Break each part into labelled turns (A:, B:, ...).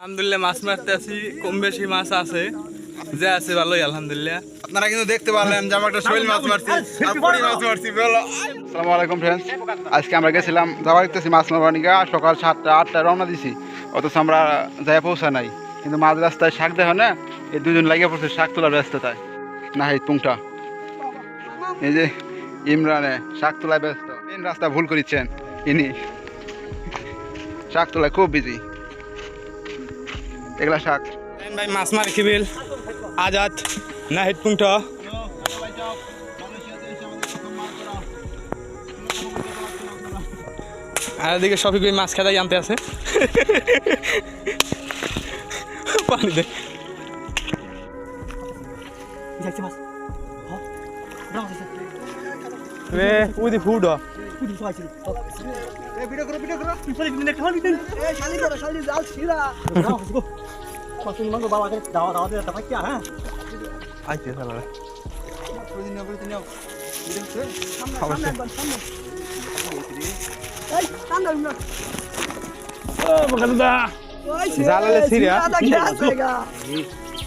A: আলহামদুলিল্লাহ মাছ মারতে আছি। কম বেশি মাছ আছে। যে আছে ভালোই আলহামদুলিল্লাহ।
B: আপনারা কিন্তু দেখতে পারলেন যে আমরা একটা শৈল মাছ মারছি আর পুরি মাছ মারছি বলো। আসসালামু আলাইকুম ফ্রেন্ডস আজকে আমরা গেছিলাম যাওয়া দেখতেছি মাছ মারবার নিকা। সকাল সাতটা আটটায় রওনা দিছি। অথচ আমরা যাই পৌঁছা নাই। কিন্তু মাঝ রাস্তায় শাক দেখো না? এই দুজন লাগিয়ে পড়ছে শাক তোলার ব্যস্ততায়। না এই পুংটা। এই যে ইমরানে শাক তোলায় ব্যস্ত। মেন রাস্তা ভুল করেছেন ইনি। শাক তোলায় খুব বিজি এগুলা শাক।
A: ভাই মাছ মার খিবিল আজাদ নাহিদ পুংঠ। আর এদিকে শফিক ভাই মাছ খেতাই আনতে আছে। পানি দে।
C: মাছ। হ্যাঁ
A: রে ফুড
C: তাপাই কিয়া হ্যাঁ
A: আইতে সালা জালালে ছিড়া।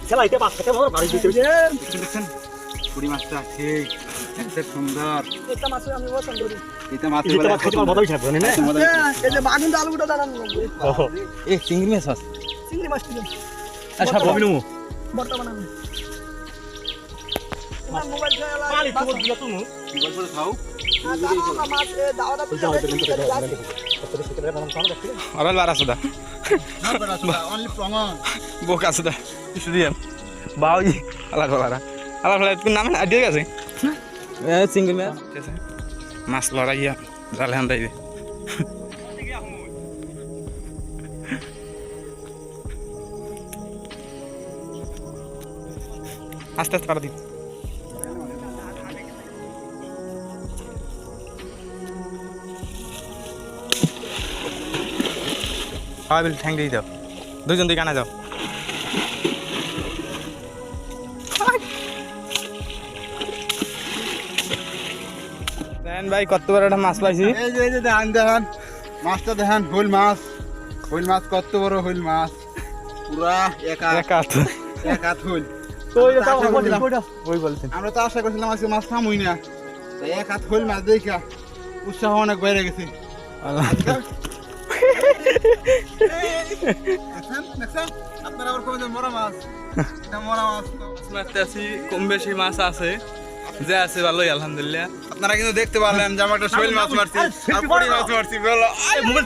C: ছেলা পাঁচ থেকে বাড়ি দিতে
B: পুরি মাছটা ঠিক দেখতে সুন্দর।
C: এটা মাছ আমি পছন্দ করি
B: এটা মাছ
C: এটা মাছ খেতে মজা হইছে না? এই যে বাগুন আলুটা দাঁড়ানো।
A: এ চিংড়ি মাছ আছে?
C: চিংড়ি মাছ দিলাম
A: আচ্ছা ববিনু
C: বর্তমান। আমি মোবাইল খেলা
B: মোবাইল করে খাও
C: মাছ
A: বার আছে দা
B: অনলি প্রমাণ।
A: বোক আছে দা কিছু দিয়ে গলা তুমি নাম আইডিয়া গেছে এ চিংড়ি মাছ ঠিক আছে। মাছ লড়াইয়া জালে হান্দাই দে আস্তে আস্তে পারা দিন। হয় বিল ঠ্যাং দিয়ে দাও। দুজন দিকে আনা যাও। দেন ভাই কত বড় একটা মাছ পাইছি।
B: এই যে এই যে দেখেন দেখেন। মাছটা দেখেন হুইল মাছ। হুইল মাছ কত বড় হুইল মাছ। পুরা এক হাত
A: এক হাত
B: এক হুইল। আমরা তো আশা করছিলাম-
A: ওই বলছেন।
B: আমরা তো আশা করছিলাম আজকে মাছ থামুই না। এক হাত হুইল মাছ দেখা উৎসাহ অনেক বেড়ে গেছে। দেখছেন দেখছেন? আপনারা আবার কবে মরা মাছ। মরা মাছ।
A: মাছ মারতে আছি কম বেশি মাছ আছে। যে আছে ভালোই, আলহামদুলিল্লাহ।
B: আপনারা কিন্তু দেখতে পারলেন যে আমার একটা শৈল মাছ মারছি মাছ মারছি, বলো।
C: মোবাইল